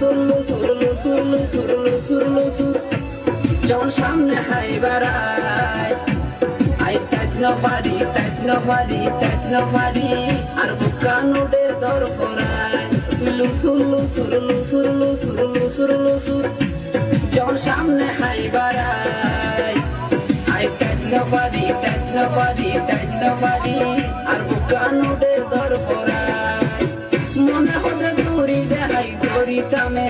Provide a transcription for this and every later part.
লুসুর লুসুর লুসুর যখন সামনে হাই বাড়ায়। আই তাজ নফারি তাজ নফারি তাজ নফারি আর বুকা নুডে দর পরায়। তুই লুসুর লুসুর লুসুর লুসুর লুসুর লুসুর যখন সামনে হাই বাড়ায়। আই তাজ নফারি তাজ নফারি তাজ নফারি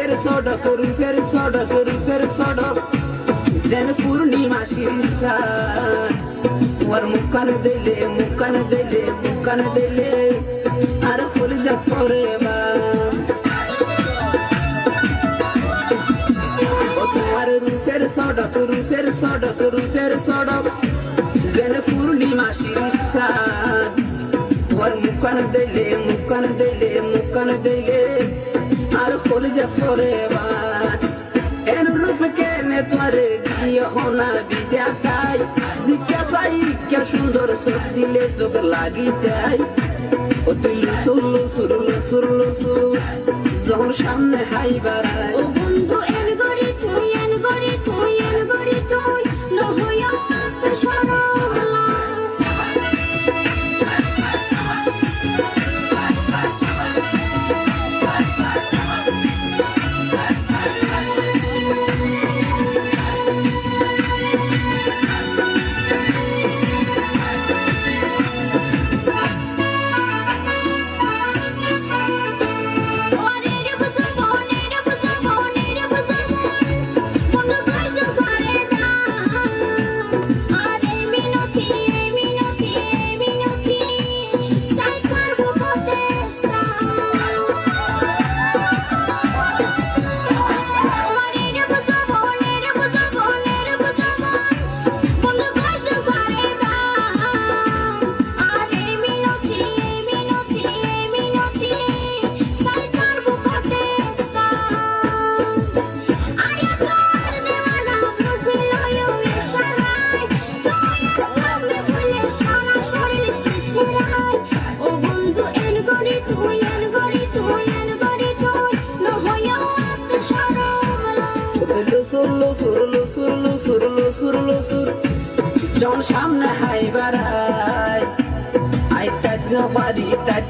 রূপের সড়ক রূপের সড়ক রূপের সড়ক যেন পূর্ণিমা শিরিষা তোমার মুখান দিলে মুখান দিলে মুখান দিলে আর ফুল যা ফরে ও তোমার রূপের সড়ক রূপের সড়ক রূপের সড়ক যেন পূর্ণিমা শিরিষা তোমার মুখান দিলে মুখান দিলে মুখান দিলে কেনে তোরে দিয়ে হোনা বিজাতাই জিজ্ঞাসাই কে সুন্দর সব দিলে লাগি যায়। ও তুই লুসুর লুসুর লুসুর লুসুর যখন সামনে হাই বাড়ায়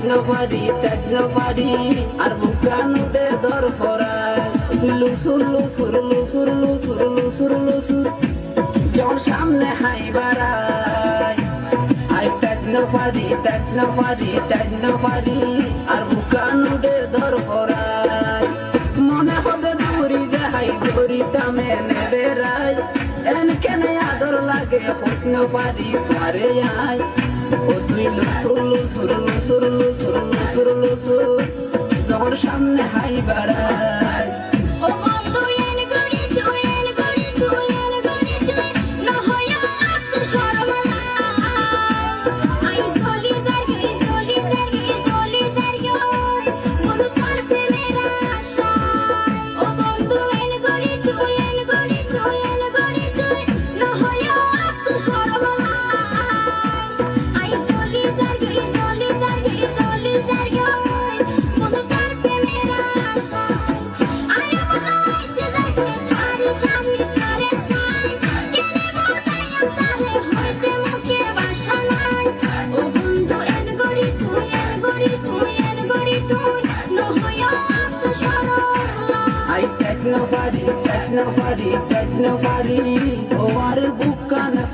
নফারি তাজ নফারি আর বুকানুতে দর পরায় তুই লুসুর লুসুর লুসুর লুসুর লুসুর লুসুর যখন সামনে হাই বাড়ায়। আই তাজ নফারি তাজ নফারি তাজ নফারি আর লাগে হইন পারি পারে আয়। ও তুই লুসুর লুসুর লুসুর লুসুর লুসুর সামনে হাই বাড়াই না পারি তাইত না পারি ও আর বুকান পারি